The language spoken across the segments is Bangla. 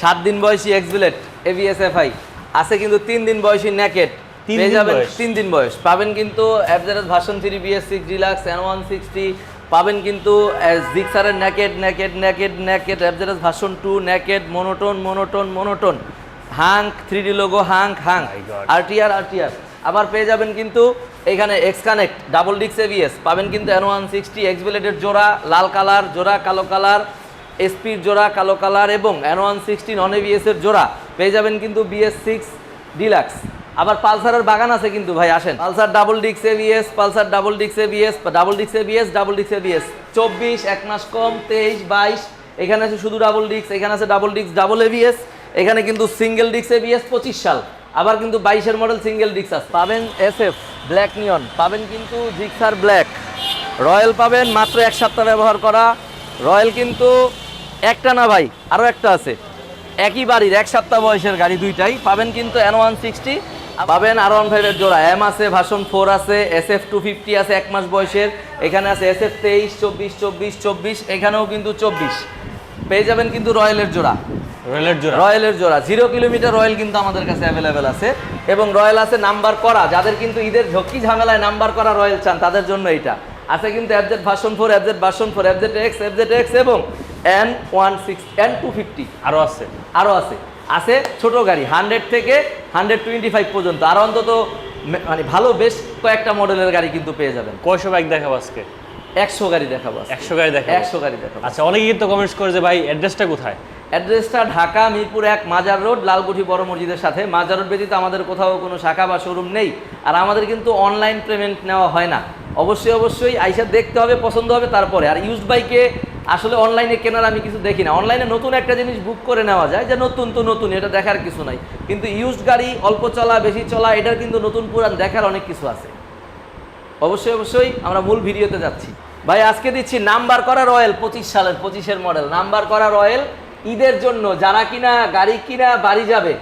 সাত দিন বয়সী এক্সবিলেট এভিএসএফআই আছে কিন্তু তিন দিন বয়সী নেকেট তিন পেয়ে দিন যাবেন বয়স? তিন দিন বয়স। পাবেন কিন্তু অ্যাভজারাস version three BS six deluxe N one sixty পাবেন কিন্তু জিক্সারের naked naked naked naked অ্যাভজারাস version two naked monotone monotone monotone. Hunk three D logo Hunk Hunk. RTR RTR আবার পেয়ে যাবেন কিন্তু এখানে এক্স কানেক্ট ডাবল ডিক্স এভিএস পাবেন কিন্তু এন ওয়ান সিক্সটি এক্সবিলেটের জোড়া লাল কালার জোড়া কালো কালার। এসপির জোড়া, কালো কালার এবং এন ওয়ান সিক্সটি নন এভিএসের জোড়া পেয়ে যাবেন কিন্তু বিএস সিক্স ডিলাক্স আবার পালসারের বাগান আছে কিন্তু ভাই, আসেন। পালসার ডাবল ডিক্স এভিএস পালসার ডাবল ডিক্স এভিএস ডাবল ডিক্স এভিএস ডাবল ডিক্স এভিএস চব্বিশ, এক মাস কম, তেইশ, বাইশ, এখানে আছে শুধু ডাবল ডিক্স এখানে আছে ডাবল ডিক্স ডাবল এভিএস এখানে কিন্তু সিঙ্গেল ডিক্স এভিএস পঁচিশ সাল। আবার কিন্তু বাইশের মডেল সিঙ্গেল ডিক্স আছে। পাবেন এস এফ ব্ল্যাক নিয়ন পাবেন কিন্তু জিক্সার ব্ল্যাক রয়্যাল পাবেন, মাত্র এক সপ্তাহ ব্যবহার করা। রয়্যাল কিন্তু একটা না ভাই আরও একটা আছে। একই বাড়ির এক সপ্তাহ বয়সের গাড়ি দুইটাই। পাবেন কিন্তু এন ওয়ান সিক্সটি পাবেন আর ওয়ান ফাইভের জোড়া। এম আছে ভার্সন ফোর আছে এস এফ টু ফিফটি আছে এক মাস বয়সের। এখানে আছে এস এফ তেইশ চব্বিশ চব্বিশ চব্বিশ এখানেও কিন্তু চব্বিশ। পেয়ে যাবেন কিন্তু রয়্যালের জোড়া। রয়্যালের জোড়া। রয়্যালের জোড়া। জিরো কিলোমিটার রয়্যাল কিন্তু আমাদের কাছে অ্যাভেলেবেল আছে। এবং রয়্যাল আছে নাম্বার করা। যাদের কিন্তু ঈদের ঝক্কি ঝামেলায় নাম্বার করা রয়্যাল চান তাদের জন্য এটা আছে কিন্তু অ্যাবজেট ভার্সন ফোর অ্যাবজেট ভার্সন ফোর অ্যাবজেট এক্স অ্যাবজেট এক্স এবং N one six N two fifty আরও আছে। আরও আছে। আছে ছোট গাড়ি হান্ড্রেড থেকে হান্ড্রেড টোয়েন্টি ফাইভ পর্যন্ত। আরও অন্তত মানে ভালো বেশ কয়েকটা মডেলের গাড়ি কিন্তু পেয়ে যাবেন। কয়শো বাইক দেখাবো আজকে? একশো গাড়ি দেখাবো একশো গাড়ি দেখাবো। একশো গাড়ি দেখাবো। আচ্ছা অনেকে কিন্তু কমেন্টস করে যে ভাই অ্যাড্রেসটা কোথায়? অ্যাড্রেসটা ঢাকা মিরপুর এক মাজার রোড লালকুঠি বড় মসজিদের সাথে। মাজার রোড ব্যতীত আমাদের কোথাও কোনো শাখা বা শোরুম নেই। আর আমাদের কিন্তু অনলাইন পেমেন্ট নেওয়া হয় না। অবশ্যই অবশ্যই। আইসা দেখতে হবে, পছন্দ হবে, তারপরে। আর ইউজ বাইকে আসলে অনলাইনে কেনার আমি কিছু দেখি না। অনলাইনে নতুন একটা জিনিস বুক করে নেওয়া যায় যে নতুন তো নতুন, এটা দেখার কিছু নাই। কিন্তু ইউজড গাড়ি, অল্প চলা, বেশি চলা, এটার কিন্তু নতুন পুরান দেখার অনেক কিছু আছে। অবশ্যই অবশ্যই, আমরা মূল ভিডিওতে যাচ্ছি। ভাই, আজকে দিচ্ছি নাম্বার করা রয়্যাল, পঁচিশ সালের, পঁচিশের মডেল নাম্বার করা রয়্যাল ঈদের জন্য, যারা কিনা গাড়ি কিনা বাড়ি যাবে,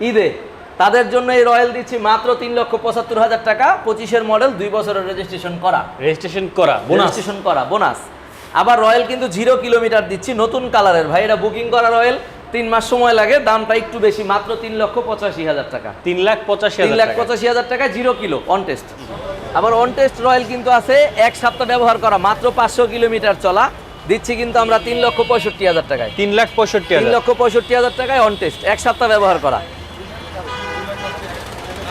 ঈদে তাদের জন্য এই রয়্যাল দিচ্ছি মাত্র তিন লক্ষ পঁচাত্তর হাজার টাকা। পঁচিশের মডেল দুই বছরের রেজিস্ট্রেশন করা। রেজিস্ট্রেশন করা বোনাস রেজিস্ট্রেশন করা বোনাস আবার রয়্যাল কিন্তু জিরো কিলোমিটার দিচ্ছি নতুন কালারের। ভাই এটা বুকিং করা রয়্যাল তিন মাস সময় লাগে দামটা একটু বেশি মাত্র তিন লক্ষ পঁচাশি হাজার টাকা। তিন লাখ পঁচাশি তিন লাখ পঁচাশি হাজার টাকা জিরো কিলো অন টেস্ট আবার অন টেস্ট রয়্যাল কিন্তু আছে এক সপ্তাহ ব্যবহার করা মাত্র পাঁচশো কিলোমিটার চলা। দিচ্ছি কিন্তু আমরা তিন লক্ষ পঁয়ষট্টি হাজার টাকায়। তিন লাখ পঁয়ষট্টি তিন লক্ষ পঁয়ষট্টি হাজার টাকায় অন টেস্ট এক সপ্তাহ ব্যবহার করা।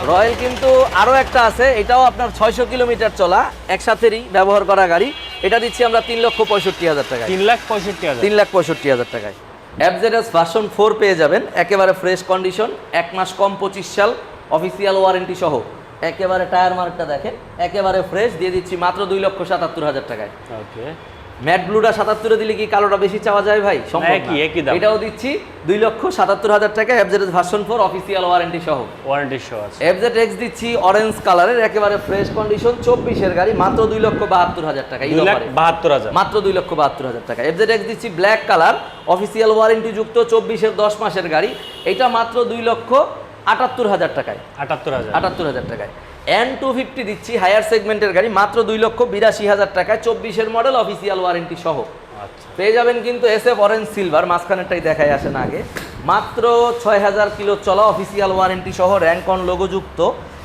রয়্যাল কিন্তু আরও একটা আছে এটাও আপনার ছয়শো কিলোমিটার চলা একসাথেরই ব্যবহার করা গাড়ি। এটা দিচ্ছি আমরা তিন লক্ষ পঁয়ষট্টি হাজার টাকায়। তিন লাখ পঁয়ষট্টি হাজার। তিন লাখ পঁয়ষট্টি হাজার টাকায়। অ্যাবজেডাস ভার্সন ফোর পেয়ে যাবেন একেবারে ফ্রেশ কন্ডিশন এক মাস কম পঁচিশ সাল অফিসিয়াল ওয়ারেন্টি সহ। একেবারে টায়ার মার্কটা দেখেন একেবারে ফ্রেশ দিয়ে দিচ্ছি মাত্র দুই লক্ষ সাতাত্তর হাজার টাকায়। ওকে ম্যাট ব্লুটা সাতাত্তরে দিলে কি কালোটা বেশি চাওয়া যায় ভাই? একই, একই দাম। এটাও দিচ্ছি দুই লক্ষ সাতাত্তর হাজার টাকা অ্যাবজেডাস ভার্সন ফোর অফিসিয়াল ওয়ারেন্টি সহ। ওয়ারেন্টি শো আছে। এফজেড এক্স দিচ্ছি অরেঞ্জ কালারের একেবারে ফ্রেশ কন্ডিশন চব্বিশের গাড়ি মাত্র দুই লক্ষ বাহাত্তর হাজার টাকা। বাহাত্তর হাজার। মাত্র দুই লক্ষ বাহাত্তর হাজার টাকা। এফজেড এক্স দিচ্ছি ব্ল্যাক কালার অফিসিয়াল ওয়ারেন্টি যুক্ত চব্বিশের দশ মাসের গাড়ি এটা মাত্র দুই লক্ষ আটাত্তর হাজার টাকায়। আটাত্তর হাজার। আটাত্তর হাজার টাকায়। এন টু ফিফটি দিচ্ছি হায়ার সেগমেন্টের গাড়ি মাত্র দুই লক্ষ বিরাশি হাজার টাকায় চব্বিশের মডেল অফিসিয়াল ওয়ারেন্টি সহ। আচ্ছা। পেয়ে যাবেন কিন্তু এস এফ অরেঞ্জ সিলভার মাঝখানেরটাই দেখায় আসে না আগে। মাত্র ছয় হাজার কিলো চলা অফিসিয়াল ওয়ারেন্টি সহ র্যাঙ্ক অন লোগো যুক্ত।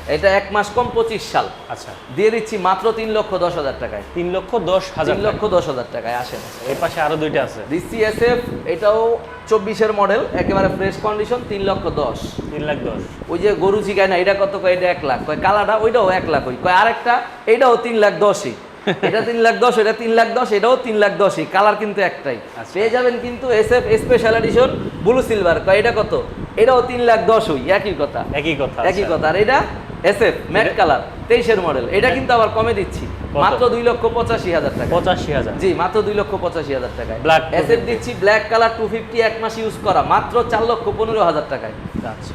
এটা এক মাস কম পঁচিশ সাল। আচ্ছা। দিয়ে দিচ্ছি মাত্র তিন লক্ষ দশ হাজার টাকায়। তিন লক্ষ দশ হাজার তিন লক্ষ দশ হাজার টাকায় আসেন। এই পাশে আরও দুইটা আছে। ডিসিএসএফ এটাও চব্বিশের মডেল একেবারে ফ্রেশ কন্ডিশন তিন লক্ষ দশ। তিন লাখ দশ। ওই যে গরু জিগায় না এটা কত কয়? এটা এক লাখ। কয় কালাটা ওইটাও এক লাখ ওই। কয় আরেকটা? এইটাও তিন লাখ দশই। এটা তিন লাখ দশ এটা তিন লাখ দশ এটাও তিন লাখ দশই। কালার কিন্তু একটাই। আচ্ছা। পেয়ে যাবেন কিন্তু S F special edition blue silver কয় এটা কত? এটাও তিন লাখ দশ ওই। একই কথা। একই কথা একই আচ্ছা। কথা। আর এটা? এস এফ ম্যাট কালার তেইশের মডেল এটা কিন্তু আবার কমে দিচ্ছি? মাত্র দুই লক্ষ পঁচাশি হাজার টাকা। পঁচাশি হাজার। জি মাত্র দুই লক্ষ পঁচাশি হাজার টাকায়। Black এসএফ দিচ্ছি ব্ল্যাক কালার টু ফিফটি এক মাস ইউজ করা মাত্র চার লক্ষ পনেরো হাজার টাকায়।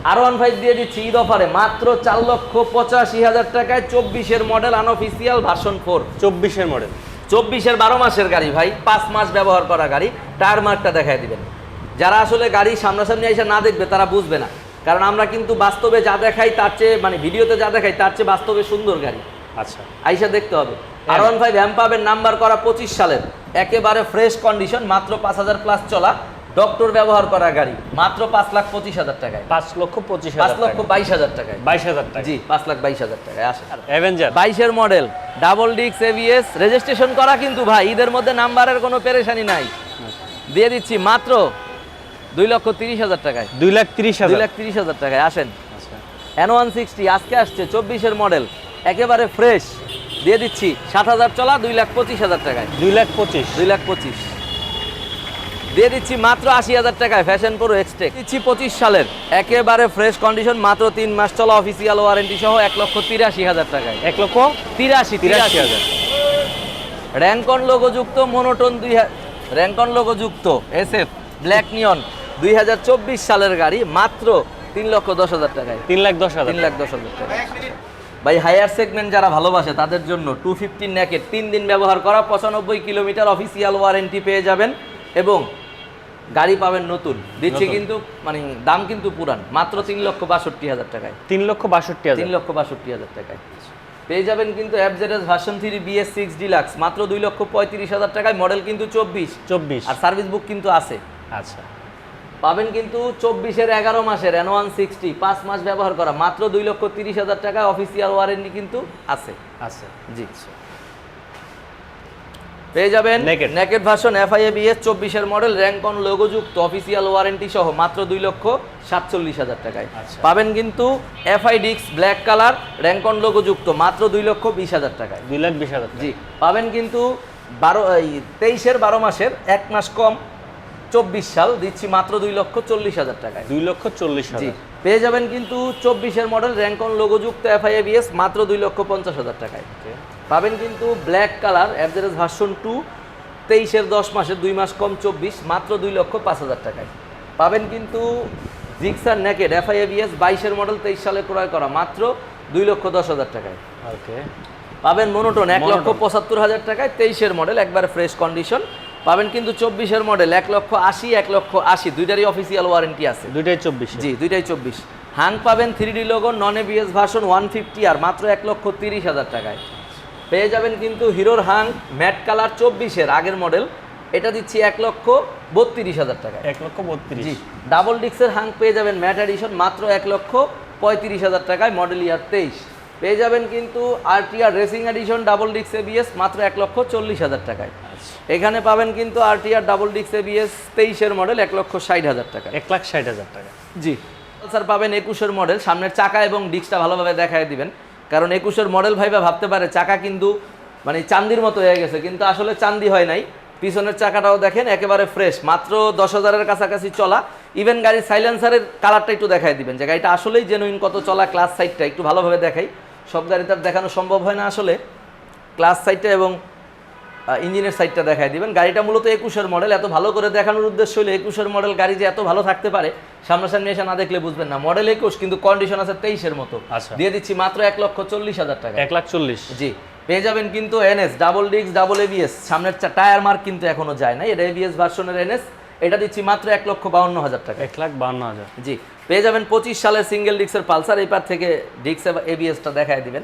আর ওয়ান ফাইভ দিয়ে দিচ্ছি ঈদ অফারে মাত্র চার লক্ষ পঁচাশি হাজার টাকায় চব্বিশের মডেল আনঅফিসিয়াল ভার্সন ফোর চব্বিশের মডেল চব্বিশের বারো মাসের গাড়ি ভাই পাঁচ মাস ব্যবহার করা গাড়ি টায়ার মার্কটা দেখায় দিবেন। যারা আসলে গাড়ি সামনাসামনি এসে না দেখবে তারা বুঝবে না। কারণ আমরা কিন্তু বাস্তবে যা দেখাই তার চেয়ে মানে ভিডিওতে যা দেখাই তার চেয়ে বাস্তবে সুন্দর গাড়ি। আচ্ছা। আইসা দেখতে হবে। আর ওয়ান ফাইভ হ্যাম পাবেন নাম্বার করা পঁচিশ সালের। একেবারে ফ্রেশ কন্ডিশন মাত্র পাঁচ হাজার প্লাস চলা ডক্টর ব্যবহার করা গাড়ি। মাত্র পাঁচ লাখ পঁচিশ হাজার টাকায়। পাঁচ লক্ষ পঁচিশ পাঁচ লক্ষ বাইশ হাজার টাকায়। বাইশ হাজার টাকা জি পাঁচ লাখ বাইশ হাজার টাকায়। আসে অ্যাভেঞ্জার বাইশের মডেল ডাবল ডিক্স এভিএস রেজিস্ট্রেশন করা কিন্তু ভাই ঈদের মধ্যে নাম্বারের কোনো পেরেশানি নাই। দিয়ে দিচ্ছি মাত্র দুই লক্ষ তিরিশ হাজার টাকায়। দুই লাখ তিরিশ দুই হাজার লাখ তিরিশ হাজার টাকায়। আসেন। এন ওয়ান সিক্সটি আজকে আসছে চব্বিশের মডেল একেবারে ফ্রেশ দিয়ে দিচ্ছি সাত হাজার চলা দুই লাখ পঁচিশ হাজার টাকায়। দুই লাখ পঁচিশ। দুই লাখ পঁচিশ। দিয়ে দিচ্ছি মাত্র আশি হাজার টাকায় ফ্যাশন প্রো এক্সটেক দিচ্ছি পঁচিশ সালের। একেবারে ফ্রেশ কন্ডিশন মাত্র তিন মাস চলা অফিসিয়াল ওয়ারেন্টি সহ এক লক্ষ তিরাশি হাজার টাকায়। এক লক্ষ তিরাশি তিরাশি তিরাশি হাজার। র্যাঙ্কন লোগোযুক্ত মনোটন দুই র্যাঙ্কন লোগোযুক্ত এস এফ ব্ল্যাক নিয়ন দুই হাজার চব্বিশ সালের গাড়ি মাত্র তিন লক্ষ দশ হাজার টাকায়। তিন লাখ দশ হাজার তিন লাখ দশ হাজার টাকা ভাই হায়ার সেগমেন্ট যারা ভালোবাসে তাদের জন্য টু ফিফটিন ন্যাকেট তিন দিন ব্যবহার করা পঁচানব্বই কিলোমিটার অফিসিয়াল ওয়ারেন্টি পেয়ে যাবেন এবং গাড়ি পাবেন নতুন। দিচ্ছে কিন্তু মানে দাম কিন্তু পুরান মাত্র তিন লক্ষ বাষট্টি হাজার টাকায়। তিন লক্ষ বাষট্টি হাজার। তিন লক্ষ বাষট্টি হাজার টাকায়। পেয়ে যাবেন কিন্তু অ্যাপজেডএস version three BS six deluxe মাত্র দুই লক্ষ পঁয়ত্রিশ হাজার টাকায় মডেল কিন্তু চব্বিশ। চব্বিশ। আর সার্ভিস বুক কিন্তু আছে। আচ্ছা। পাবেন কিন্তু চব্বিশের এগারো মাসের এন ওয়ান সিক্সটি পাঁচ মাস ব্যবহার করা। মাত্র দুই লক্ষ তিরিশ হাজার টাকা অফিসিয়াল ওয়ারেন্টি কিন্তু আছে। আছে। জি। পেয়ে যাবেন। নেকেড ভার্সন এফআইএ বিএস চব্বিশের মডেল র্যাঙ্কন লোগোযুক্ত অফিসিয়াল ওয়ারেন্টি সহ মাত্র দুই লক্ষ সাতচল্লিশ হাজার টাকায়। আচ্ছা। পাবেন কিন্তু এফআই ডিক্স ব্ল্যাক কালার র্যাঙ্কন লোগোযুক্ত মাত্র দুই লক্ষ বিশ হাজার টাকায়। দুই লাখ বিশ হাজার জি। পাবেন কিন্তু বারো এই তেইশের বারো মাসের এক মাস কম চব্বিশ সাল দিচ্ছি মাত্র দুই লক্ষ চল্লিশ হাজার টাকায়। দুই লক্ষ চল্লিশ হাজার। পেয়ে যাবেন কিন্তু চব্বিশের মডেল র্যাঙ্কন লোগোযুক্ত এফআইএবিএস মাত্র দুই লক্ষ পঞ্চাশ হাজার টাকায়। পাবেন কিন্তু ব্ল্যাক কালার অ্যাভারেজ ভার্সন টু তেইশের দশ মাসের দুই মাস কম চব্বিশ মাত্র দুই লক্ষ পাঁচ হাজার টাকায়। পাবেন কিন্তু জিক্সার নেকেড এফআইএবিএস বাইশের মডেল তেইশ সালে ক্রয় করা মাত্র দুই লক্ষ দশ হাজার টাকায়। ওকে পাবেন মনোটন এক লক্ষ পঁচাত্তর হাজার টাকায় তেইশের মডেল একবার ফ্রেশ কন্ডিশন পাবেন কিন্তু চব্বিশের মডেল এক লক্ষ আশি এক লক্ষ আশি। দুইটারই অফিসিয়াল ওয়ারেন্টি আছে। দুইটাই চব্বিশ। জি দুইটাই চব্বিশ। হাং পাবেন three D logo non ABS version one fifty আর মাত্র এক লক্ষ তিরিশ হাজার টাকায়। পেয়ে যাবেন কিন্তু হিরোর হাং ম্যাট কালার চব্বিশের আগের মডেল এটা দিচ্ছি এক লক্ষ বত্রিশ হাজার টাকায়। এক লক্ষ বত্রিশ। জি ডাবল ডিক্সের হাং পেয়ে যাবেন ম্যাট এডিশন মাত্র এক লক্ষ পঁয়ত্রিশ হাজার টাকায় মডেল ইয়ার তেইশ। পেয়ে যাবেন কিন্তু আরটিআর রেসিং এডিশন ডাবল ডিক্স এ এবিএস মাত্র এক লক্ষ চল্লিশ হাজার টাকায়। এখানে পাবেন কিন্তু আরটিআর ডাবল ডিক্স এবিএস তেইশের মডেল এক লক্ষ ষাট হাজার টাকা। এক লাখ ষাট হাজার টাকা। জি। স্যার পাবেন একুশের মডেল সামনের চাকা এবং ডিস্কটা ভালোভাবে দেখায় দিবেন। কারণ একুশের মডেল ভাইবা ভাবতে পারে চাকা কিন্তু মানে চান্দির মতো হয়ে গেছে কিন্তু আসলে চান্দি হয় নাই। পিছনের চাকাটাও দেখেন একেবারে ফ্রেশ মাত্র দশ হাজারের কাছাকাছি চলা। ইভেন গাড়ির সাইলেন্সারের কালারটা একটু দেখায় দিবেন যে গাড়িটা আসলেই জেনুইন কত চলা ক্লাস সাইডটা একটু ভালোভাবে দেখাই। সব গাড়ি তার দেখানো সম্ভব হয় না আসলে। ক্লাস সাইডটা এবং ইঞ্জিনের সাইডটা দেখায় দিবেন। গাড়িটা মূলত একুশের মডেল এত ভালো করে দেখানোর উদ্দেশ্য হলো একুশের মডেল গাড়ি যে এত ভালো থাকতে পারে সামনাসামনি এসে না দেখলে বুঝবেন না। মডেল একুশ কিন্তু কন্ডিশন আছে তেইশের মতো। আচ্ছা। দিয়ে দিচ্ছি মাত্র এক লক্ষ চল্লিশ হাজার টাকা। এক লাখ চল্লিশ। জি। পেয়ে যাবেন কিন্তু এনএস ডাবল ডিক্স ডাবল এবিএস সামনের চা- টায়ার মার্ক কিন্তু এখনও যায় না এটা এবিএস ভার্সনের এনএস এটা দিচ্ছি মাত্র এক লক্ষ বাউন্ন হাজার টাকা। এক লাখ বান্ন হাজার। জি। পেয়ে যাবেন পঁচিশ সালের সিঙ্গেল ডিক্সের পালসার। এপার থেকে ডিক্স এবিএসটা দেখায় দিবেন।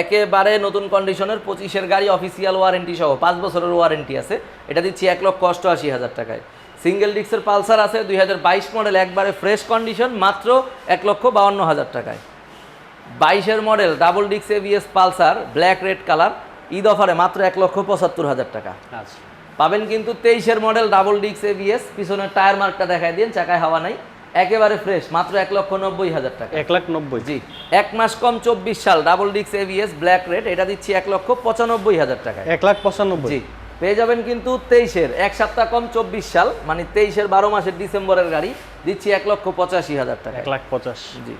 একেবারে নতুন কন্ডিশনের পঁচিশের গাড়ি অফিসিয়াল ওয়ারেন্টি সহ পাঁচ বছরের ওয়ারেন্টি আছে। এটা দিচ্ছি এক লক্ষ অষ্টআশি হাজার টাকায়। সিঙ্গেল ডিক্সের পালসার আছে দুই হাজার বাইশ মডেল একবারে ফ্রেশ কন্ডিশন মাত্র এক লক্ষ বাউন্ন হাজার টাকায়। বাইশের মডেল ডাবল ডিক্স ABS Pulsar black red colour Eid অফারে মাত্র এক লক্ষ পঁচাত্তর হাজার টাকা। আচ্ছা। পাবেন কিন্তু তেইশের মডেল ডাবল ডিক্স এবিএস পিছনের টায়ার মার্কটা দেখায় দিন চাকায় হাওয়া নাই। একেবারে ফ্রেশ মাত্র এক লক্ষ নব্বই হাজার টাকা। এক লাখ নব্বই। জি এক মাস কম চব্বিশ সাল ডাবল ডিক্স এভিএস ব্ল্যাক রেড এটা দিচ্ছি এক লক্ষ পঁচানব্বই হাজার টাকা এক লাখ পঁচানব্বই। জি পেয়ে যাবেন কিন্তু তেইশের এক সপ্তাহ কম চব্বিশ সাল মানে তেইশের বারো মাসের ডিসেম্বরের গাড়ি দিচ্ছি এক লক্ষ পঁচাশি হাজার টাকা এক লাখ পঁচাশি। জি।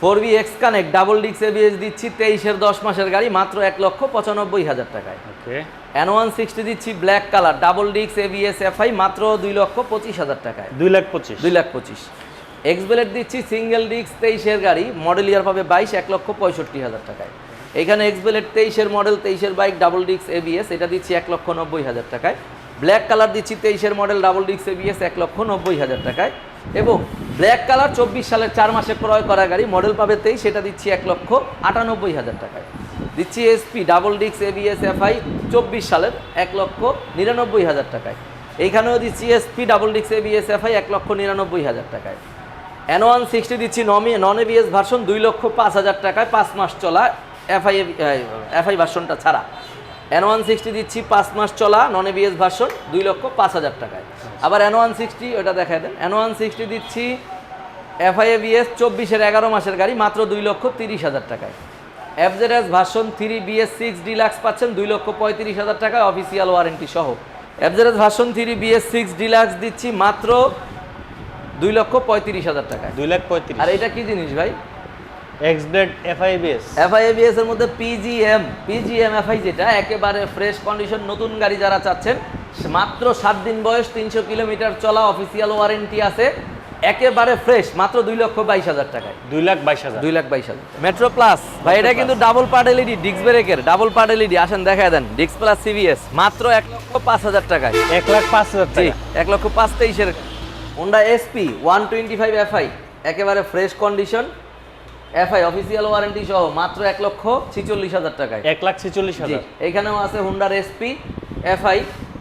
Four B X connect double ডিক্স এবিএস দিচ্ছি তেইশের দশ মাসের গাড়ি মাত্র এক লক্ষ পঁচানব্বই হাজার টাকায়। ওকে। এন ওয়ান সিক্সটি দিচ্ছি ব্ল্যাক কালার ডাবল ডিক্স এবিএস এফআই মাত্র দুই লক্ষ পঁচিশ হাজার টাকায়। দুই লাখ পঁচিশ। দুই লাখ পঁচিশ। এক্স এক্সবেলেট দিচ্ছি সিঙ্গেল ডিক্স তেইশের গাড়ি মডেল ইয়ার পাবে বাইশ এক লক্ষ পঁয়ষট্টি হাজার টাকায়। এখানে এক্স এক্সবেলেট তেইশের মডেল তেইশের বাইক ডাবল ডিক্স এবিএস এটা দিচ্ছি এক লক্ষ নব্বই হাজার টাকায়। ব্ল্যাক কালার দিচ্ছি তেইশের মডেল ডাবল ডিক্স এবিএস এক লক্ষ নব্বই হাজার টাকায়। এবং ব্ল্যাক কালার চব্বিশ সালের চার মাসে ক্রয় করা গাড়ি। মডেল পাবে তেইশ, সেটা দিচ্ছি এক লক্ষ আটানব্বই হাজার টাকায়। দিচ্ছি এসপি ডাবল ডিক্স এবিএস এফআই চব্বিশ সালের এক লক্ষ নিরানব্বই হাজার টাকায়। এইখানেও দিচ্ছি এসপি ডাবল ডিক্স এবিএস এফআই এক লক্ষ নিরানব্বই হাজার টাকায়। এন ওয়ান সিক্সটি দিচ্ছি নমি নন এবিএস ভার্সন দুই লক্ষ পাঁচ হাজার টাকায়। পাঁচ মাস চলা এফআই এফআই ভার্সনটা ছাড়া। এন ওয়ান সিক্সটি দিচ্ছি পাঁচ মাস চলা নন এবিএস ভার্সন দুই লক্ষ পাঁচ হাজার টাকায়। আবার এন ওয়ান সিক্সটি ওটা দেখায় দেন এন ওয়ান সিক্সটি দিচ্ছি এফআইএবিএস চব্বিশের এগারো মাসের গাড়ি মাত্র দুই লক্ষ তিরিশ হাজার টাকায়। FZS version three BS six deluxe পাচ্ছেন দুই লক্ষ পঁয়ত্রিশ হাজার টাকায় অফিসিয়াল ওয়ারেন্টি সহ। FZS version three BS six deluxe দিচ্ছি মাত্র দুই লক্ষ পঁয়ত্রিশ হাজার টাকায়। দুই লাখ পঁয়ত্রিশ। আর এটা কি জিনিস ভাই? এক্স ব্লেড এফআইবিএস এফআইএবিএস এর মধ্যে পিজিএম পিজিএম এফআই যেটা একেবারে ফ্রেশ কন্ডিশন নতুন গাড়ি যারা চাচ্ছেন মাত্র সাত দিন বয়স তিনশো কিলোমিটার চলা অফিসিয়াল ওয়ারেন্টি আছে একেবারে ফ্রেশ মাত্র দুই লক্ষ বাইশ হাজার টাকায়। দুই লাখ বাইশ হাজার। দুই লাখ বাইশ হাজার। মেট্রো প্লাস ভাই এটা কিন্তু ডাবল পার্ট এলইডি ডিস্ক ব্রেকের ডাবল পার্ট এলইডি আসেন দেখা দেন ডিস্ক প্লাস সিবিএস মাত্র এক লক্ষ পাঁচ হাজার টাকায়। এক লাখ পাঁচ হাজার টাকা। এক লক্ষ পাঁচ তেইশের Honda SP one twenty five FI একেবারে fresh condition FI official warranty সহ মাত্র এক লক্ষ ছিচল্লিশ হাজার টাকায়। এক লাখ ছেচল্লিশ হাজার। এখানেও আছে হুন্ডার এসপি এফআই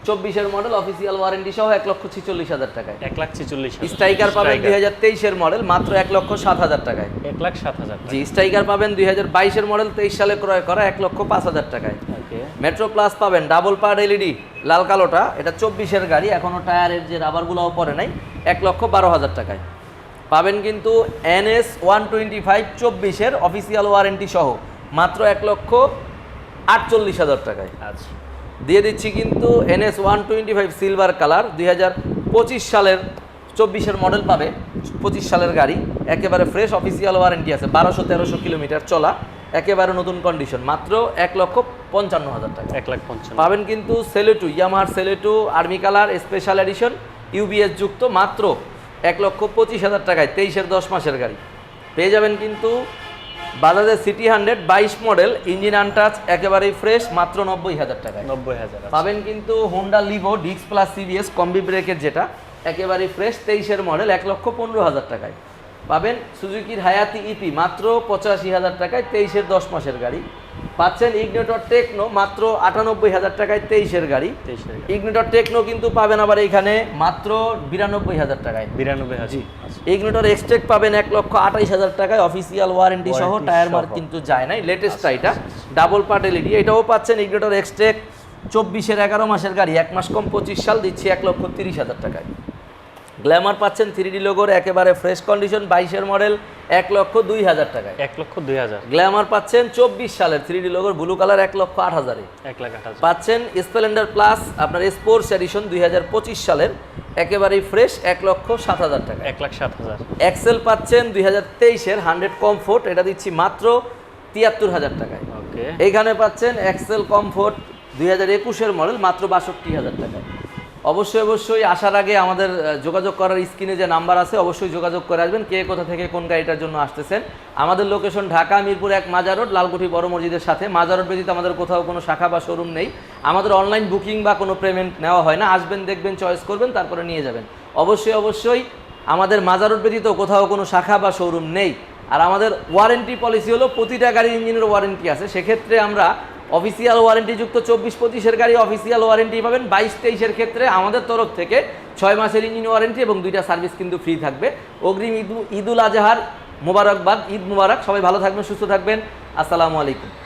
চব্বিশের মডেল অফিসিয়াল ওয়ারেন্টি সহ এক লক্ষ ছিচল্লিশ হাজার টাকায়। এক লাখ ছেচল্লিশ স্ট্রাইকার পাবেন দুই হাজার তেইশের মডেল মাত্র এক লক্ষ সাত হাজার টাকায়। এক লাখ সাত হাজার। জি স্ট্রাইকার পাবেন দুই হাজার বাইশের মডেল তেইশ সালে ক্রয় করা এক লক্ষ পাঁচ হাজার টাকায়। মেট্রো প্লাস পাবেন ডাবল পার্ট এলইডি লাল কালোটা এটা চব্বিশের গাড়ি এখনও টায়ারের যে রাবারগুলোও পরে নাই এক লক্ষ বারো হাজার টাকায়। পাবেন কিন্তু এনএস ওয়ান টোয়েন্টি ফাইভ চব্বিশের অফিসিয়াল ওয়ারেন্টি সহ মাত্র এক লক্ষ আটচল্লিশ হাজার টাকায়। আচ্ছা। দিয়ে দিচ্ছি কিন্তু NS one twenty five silver colour দুই হাজার পঁচিশ সালের চব্বিশের মডেল পাবে পঁচিশ সালের গাড়ি। একেবারে ফ্রেশ অফিসিয়াল ওয়ারেন্টি আছে বারোশো তেরোশো কিলোমিটার চলা একেবারে নতুন কন্ডিশন মাত্র এক লক্ষ পঞ্চান্ন হাজার টাকা। এক লাখ পঞ্চান্ন। পাবেন কিন্তু সেলেটু ইয়ামার সেলেটু army colour special edition UBS যুক্ত মাত্র এক লক্ষ পঁচিশ হাজার টাকায় তেইশের দশ মাসের গাড়ি। পেয়ে যাবেন কিন্তু বাজাজের সিটি হান্ড্রেড বাইশ মডেল ইঞ্জিন আনটাচ একেবারেই ফ্রেশ মাত্র নব্বই হাজার টাকায়। নব্বই হাজার। পাবেন কিন্তু হোন্ডা লিভো ডিক্স প্লাস সিবিএস কম্বি ব্রেকের যেটা একেবারেই ফ্রেশ তেইশের মডেল এক লক্ষ পনেরো হাজার টাকায়। পাবেন সুজুকির হায়াতি ইপি মাত্র পঁচাশি হাজার টাকায় তেইশের দশ মাসের গাড়ি। পাচ্ছেন ইগনেটর টেকনো মাত্র আটানব্বই হাজার টাকায় তেইশের গাড়ি। ইগনেটর টেকনো কিন্তু পাবেন আবার এখানে মাত্র বিরানব্বই হাজার টাকায়। বিরানব্বই হাজার আচ্ছা। ইগনেটর এক্সটেক পাবেন এক লক্ষ আঠাইশ হাজার টাকায় অফিসিয়াল ওয়ারেন্টি সহ টায়ার মার্ক আচ্ছা, কিন্তু যায় নাই লেটেস্টটা এটা। ডাবল পার্ট এলইডি এটাও পাচ্ছেন ইগনেটর এক্সটেক চব্বিশের এগারো মাসের গাড়ি এক মাস কম পঁচিশ সাল দিচ্ছি এক লক্ষ তিরিশ হাজার টাকায়। গ্ল্যামার পাচ্ছেন থ্রি ডি লোগোর একেবারে ফ্রেশ কন্ডিশন বাইশের মডেল এক লক্ষ দুই হাজার টাকায়। এক লক্ষ দুই হাজার। গ্ল্যামার পাচ্ছেন চব্বিশ সালের থ্রি ডি লোগোর ব্লু কালার এক লক্ষ আট হাজারে। এক লাখ আট হাজার। পাচ্ছেন স্প্লেন্ডার প্লাস আপনার স্পোর্টস এডিশন দুই হাজার পঁচিশ সালের একেবারেই ফ্রেশ এক লক্ষ সাত হাজার টাকা এক লাখ সাত হাজার। এক্সেল পাচ্ছেন দুই হাজার তেইশের হান্ড্রেড কমফোর্ট এটা দিচ্ছি মাত্র তিয়াত্তর হাজার টাকায়। ওকে এইখানে পাচ্ছেন এক্সেল কমফোর্ট দুই হাজার একুশের মডেল মাত্র বাষট্টি হাজার টাকায়। অবশ্যই অবশ্যই। আসার আগে আমাদের যোগাযোগ করার স্ক্রিনে যে নাম্বার আছে, অবশ্যই যোগাযোগ করে আসবেন কে কোথা থেকে কোন গাড়িটার জন্য আসতেছেন। আমাদের লোকেশন ঢাকা, মিরপুর এক মাজার রোড, লালকুঠি বড় মসজিদের সাথে। মাজার রোড ব্যতীত আমাদের কোথাও কোনো শাখা বা শোরুম নেই। আমাদের অনলাইন বুকিং বা কোনো পেমেন্ট নেওয়া হয় না। আসবেন, দেখবেন চয়েস করবেন, তারপরে নিয়ে যাবেন। অবশ্যই অবশ্যই আমাদের মাজার রোড ব্যতীত কোথাও কোনো শাখা বা শোরুম নেই। আর আমাদের ওয়ারেন্টি পলিসি হলো, প্রতিটা গাড়ির ইঞ্জিনের ওয়ারেন্টি আছে। সেক্ষেত্রে আমরা অফিসিয়াল ওয়ারেন্টিযুক্ত চব্বিশ পঁচিশের গাড়ি অফিসিয়াল ওয়ারেন্টি পাবেন বাইশ তেইশের ক্ষেত্রে আমাদের তরফ থেকে। ছয় মাসের ইঞ্জিন ওয়ারেন্টি এবং দুইটা সার্ভিস কিন্তু ফ্রি থাকবে। অগ্রিম ঈদ ঈদুল আজহার মোবারকবাদ, ঈদ মুবারক। সবাই ভালো থাকবেন, সুস্থ থাকবেন। আসসালামু আলাইকুম।